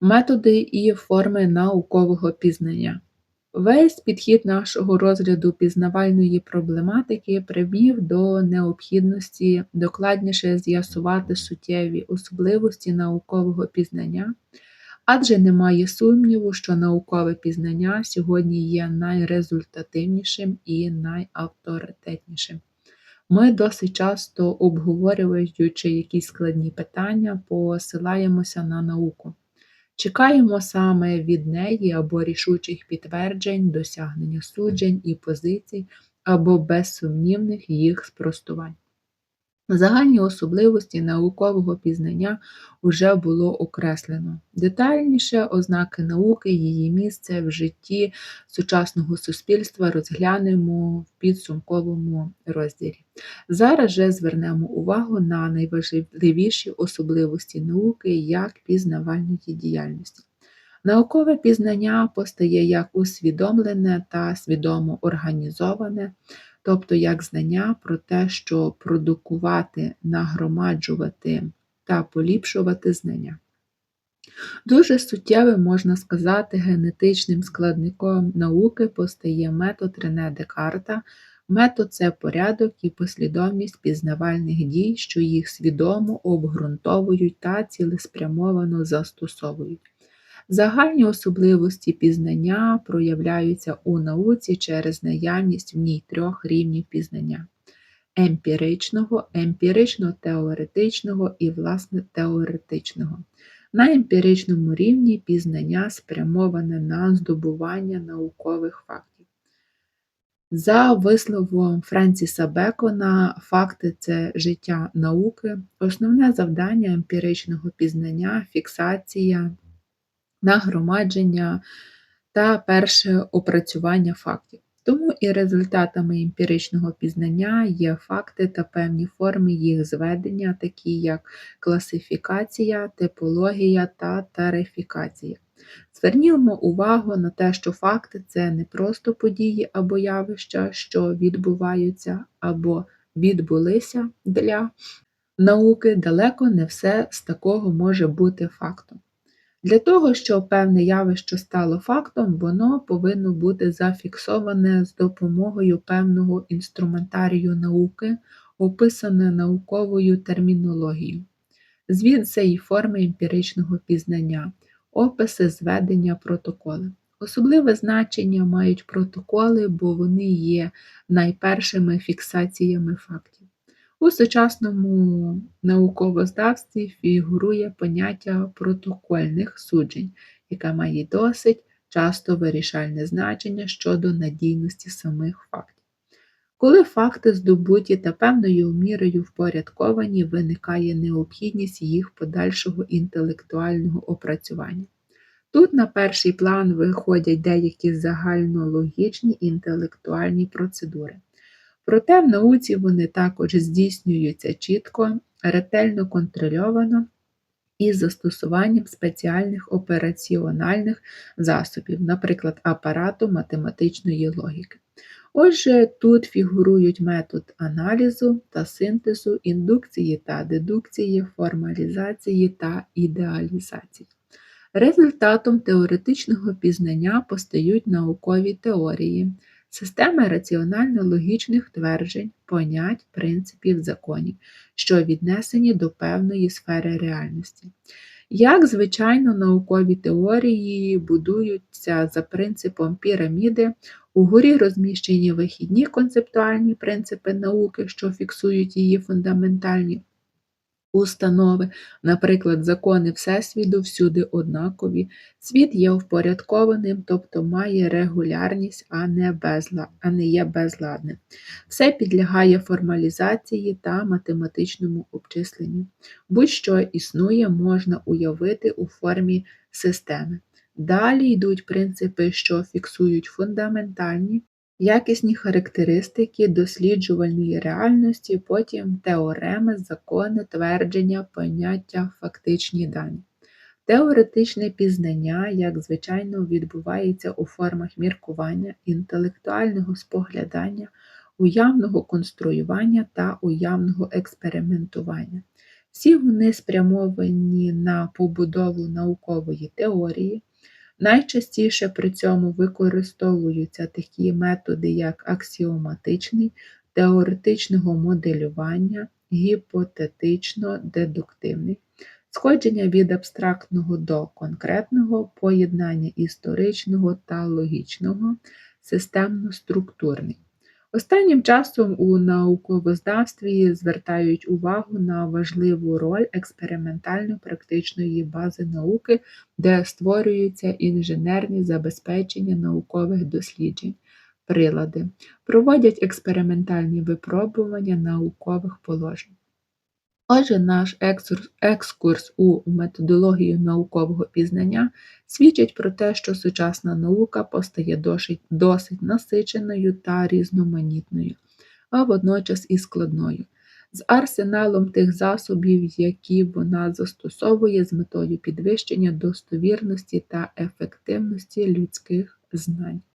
Методи і форми наукового пізнання. Весь підхід нашого розгляду пізнавальної проблематики привів до необхідності докладніше з'ясувати суттєві особливості наукового пізнання, адже немає сумніву, що наукове пізнання сьогодні є найрезультативнішим і найавторитетнішим. Ми досить часто, обговорюючи якісь складні питання, посилаємося на науку. Чекаємо саме від неї або рішучих підтверджень, досягнення суджень і позицій, або безсумнівних їх спростувань. Загальні особливості наукового пізнання вже було окреслено. Детальніше ознаки науки, її місце в житті сучасного суспільства розглянемо в підсумковому розділі. Зараз же звернемо увагу на найважливіші особливості науки як пізнавальної діяльності. Наукове пізнання постає як усвідомлене та свідомо організоване тобто як знання про те, що продукувати, нагромаджувати та поліпшувати знання. Дуже суттєвим, можна сказати, генетичним складником науки постає метод Рене Декарта. Метод це порядок і послідовність пізнавальних дій, що їх свідомо обґрунтовують та цілеспрямовано застосовують. Загальні особливості пізнання проявляються у науці через наявність в ній трьох рівнів пізнання емпіричного, емпірично-теоретичного і, власне, теоретичного. На емпіричному рівні пізнання спрямоване на здобування наукових фактів. За висловом Френсіса Бекона, факти це життя науки, основне завдання емпіричного пізнання фіксація нагромадження та перше опрацювання фактів. Тому і результатами емпіричного пізнання є факти та певні форми їх зведення, такі як класифікація, типологія та тарифікація. Звернімо увагу на те, що факти це не просто події або явища, що відбуваються або відбулися для науки, далеко не все з такого може бути фактом. Для того, щоб певне явище стало фактом, воно повинно бути зафіксоване з допомогою певного інструментарію науки, описане науковою термінологією. Звід цієї форми емпіричного пізнання, описи зведення протоколи. Особливе значення мають протоколи, бо вони є найпершими фіксаціями фактів. У сучасному науковознавстві фігурує поняття протокольних суджень, яке має досить часто вирішальне значення щодо надійності самих фактів. Коли факти здобуті та певною мірою впорядковані, виникає необхідність їх подальшого інтелектуального опрацювання. Тут на перший план виходять деякі загальнологічні інтелектуальні процедури. Проте в науці вони також здійснюються чітко, ретельно контрольовано із застосуванням спеціальних операціональних засобів, наприклад, апарату математичної логіки. Отже, тут фігурують метод аналізу та синтезу, індукції та дедукції, формалізації та ідеалізації. Результатом теоретичного пізнання постають наукові теорії, системи раціонально-логічних тверджень, понять, принципів, законів, що віднесені до певної сфери реальності. Як, звичайно, наукові теорії будуються за принципом піраміди, угорі розміщені вихідні концептуальні принципи науки, що фіксують її фундаментальні установи, наприклад, закони Всесвіту всюди однакові, світ є впорядкованим, тобто має регулярність, а не, безла... а не є безладним. Все підлягає формалізації та математичному обчисленню. Будь-що існує, можна уявити у формі системи. Далі йдуть принципи, що фіксують фундаментальні Якісні характеристики досліджувальної реальності, потім теореми, закони, твердження, поняття, фактичні дані. Теоретичне пізнання, як звичайно, відбувається у формах міркування, інтелектуального споглядання, уявного конструювання та уявного експериментування. Всі вони спрямовані на побудову наукової теорії. Найчастіше при цьому використовуються такі методи, як аксіоматичний, теоретичного моделювання, гіпотетично-дедуктивний, сходження від абстрактного до конкретного, поєднання історичного та логічного, системно-структурний. Останнім часом у науковоздавстві звертають увагу на важливу роль експериментально-практичної бази науки, де створюються інженерні забезпечення наукових досліджень, прилади, проводять експериментальні випробування наукових положень. Отже, наш екскурс у методологію наукового пізнання свідчить про те, що сучасна наука постає досить, насиченою та різноманітною, а водночас і складною, з арсеналом тих засобів, які вона застосовує з метою підвищення достовірності та ефективності людських знань.